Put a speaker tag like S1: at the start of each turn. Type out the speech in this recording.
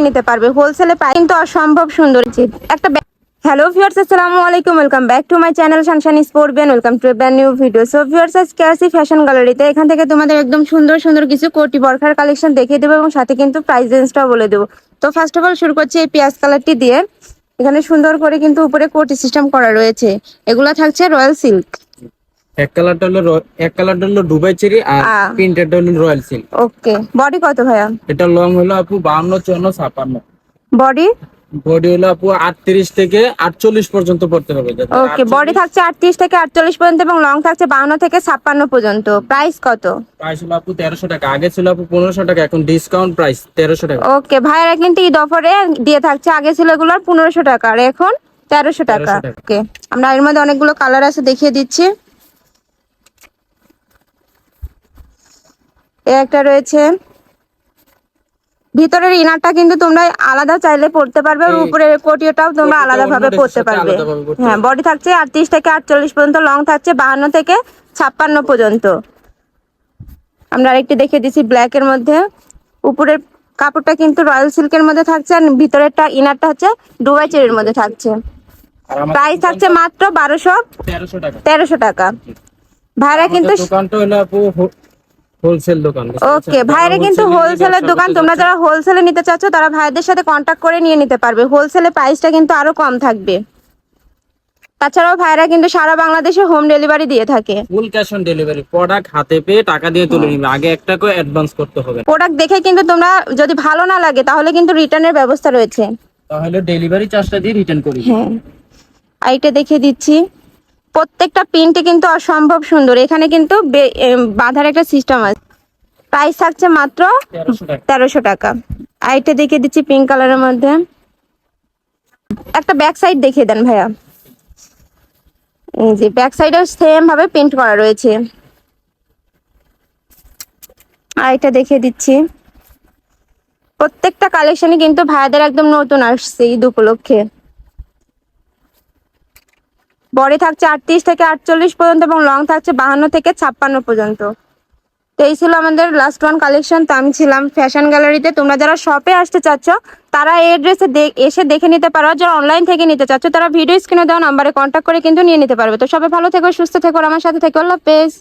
S1: নিতে পারবে। হোলসেলে পাই কিন্তু অসম্ভব সুন্দর একটা হ্যালো ভিউয়ার্স আসসালামু আলাইকুম। Welcome back to my channel সানশানি sport ব্যান ওয়েলকাম টু ব্যান নিউ ভিডিও সো ভিউয়ার্স আজকে আসি ফ্যাশন গ্যালারিতে এখান থেকে তোমাদের একদম সুন্দর সুন্দর কিছু কোটি বরখার কালেকশন দেখিয়ে দেবো এবং সাথে কিন্তু প্রাইস রেঞ্জটাও বলে দেবো। তো ফার্স্ট অফ অল শুরু করছি এই পেঁয়াজ কালারটি দিয়ে। এখানে সুন্দর করে কিন্তু উপরে কোটি সিস্টেম করা রয়েছে। এগুলো থাকছে রয়্যাল সিল্ক
S2: এক কালারটা হলো এক কালারটা হলো দুবাই চেরি আর। প্রিন্টেডটা হলো রয়্যাল সিল্ক।
S1: ওকে বডি কত ভাইয়া?
S2: এটা লং হলো আপু বাহান্ন চুয়ান্ন ছাপান্ন।
S1: বডি
S2: বডি হলো আপু আটত্রিশ থেকে আটচল্লিশ পর্যন্ত পড়তে হবে
S1: ওকে বডি থাকছে আটত্রিশ থেকে আটচল্লিশ পর্যন্ত এবং লং থাকছে বাউন্ন থেকে ছাপ্পান্ন পর্যন্ত। প্রাইস কত?
S2: প্রাইস হলো আপু তেরোশো টাকা। আগে ছিল আপু পনেরোশো টাকা এখন ডিসকাউন্ট প্রাইস তেরোশো টাকা।
S1: ওকে ভাইয়েরা কিন্তু ঈদ অফারে দিয়ে থাকছে। আগে ছিল এগুলোর পনেরোশো টাকা আর এখন তেরোশো
S2: 1300 টাকা।
S1: ওকে আমরা এর মধ্যে অনেকগুলো কালার আছে দেখিয়ে দিচ্ছি। একটা রয়েছে। ভিতরের ইনারটা কিন্তু তোমরা আলাদা চাইলে পড়তে পারবে আর
S2: এই
S1: উপরের কোটিটাও তোমরা আলাদা ভাবে পড়তে পারবে। হ্যাঁ বডি থাকছে আটত্রিশ থেকে আটচল্লিশ পর্যন্ত লং থাকছে বাহান্ন থেকে ছাপ্পান্ন পর্যন্ত। আমরা আরেকটি দেখে দিচ্ছি ব্ল্যাক এর মধ্যে। উপরের কাপড়টা কিন্তু রয়্যাল সিল্কের মধ্যে থাকছে আর ভিতরেরটা ইনারটা হচ্ছে ডুবাই চেরির মধ্যে থাকছে। প্রাইস থাকছে মাত্র বারোশো
S2: তেরোশো টাকা।
S1: তেরোশো টাকা। ভাইরা কিন্তু
S2: হোলসেল দোকান
S1: ওকে? ভাইরা কিন্তু হোলসেলের দোকান তোমরা যারা হোলসেলে নিতে চাচ্ছ তারা ভাইদের সাথে কন্ট্যাক্ট করে নিয়ে নিতে পারবে। হোলসেলে প্রাইসটা কিন্তু আরও কম থাকবে। তাছাড়াও ভাইরা কিন্তু সারা বাংলাদেশে হোম ডেলিভারি দিয়ে থাকে।
S2: Full cash on delivery product হাতে পেয়ে টাকা দিয়ে তুলে নিবে। আগে একটা করে অ্যাডভান্স করতে হবে।
S1: প্রোডাক্ট দেখে কিন্তু তোমরা যদি ভালো না লাগে তাহলে কিন্তু রিটার্নের ব্যবস্থা রয়েছে।
S2: তাহলে ডেলিভারি চার্জটা দিয়ে রিটার্ন করি।
S1: হ্যাঁ। আইটা দেখে দিচ্ছি। প্রত্যেকটা প্রিন্টে কিন্তু অসম্ভব সুন্দর। এখানে কিন্তু বাঁধার একটা সিস্টেম আছে। প্রাইস থাকছে মাত্র
S2: তেরোশো টাকা।
S1: আইটা দেখে দিচ্ছি পিঙ্ক কালারের মধ্যে। একটা ব্যাক সাইড দেখিয়ে দেন ভাইয়া। জি ব্যাক সাইডেও সেম ভাবে প্রিন্ট করা রয়েছে। আইটা দেখে দিচ্ছি। প্রত্যেকটা কালেকশনই কিন্তু ভাইয়াদের একদম নতুন আসছে ঈদ উপলক্ষে। বডি থাকছে আটত্রিশ থেকে আটচল্লিশ পর্যন্ত এবং লং থাকছে বাহান্ন থেকে ছাপ্পান্ন পর্যন্ত। তো এই ছিল আমাদের লাস্ট ওয়ান কালেকশন তো আমি ছিলাম ফ্যাশন গ্যালারিতে তোমরা যারা শপে আসতে চাচ্ছ, তারা এই ড্রেসে এসে দেখে নিতে পারো। যারা অনলাইন থেকে নিতে চাচ্ছ, তারা ভিডিও স্ক্রিনে দেওয়া নাম্বারে কন্ট্যাক্ট করে কিন্তু নিয়ে নিতে পারবে। তো সবাই ভালো থেকো, সুস্থ থেকো আমার সাথে থেকে। আল্লাহ হাফেজ।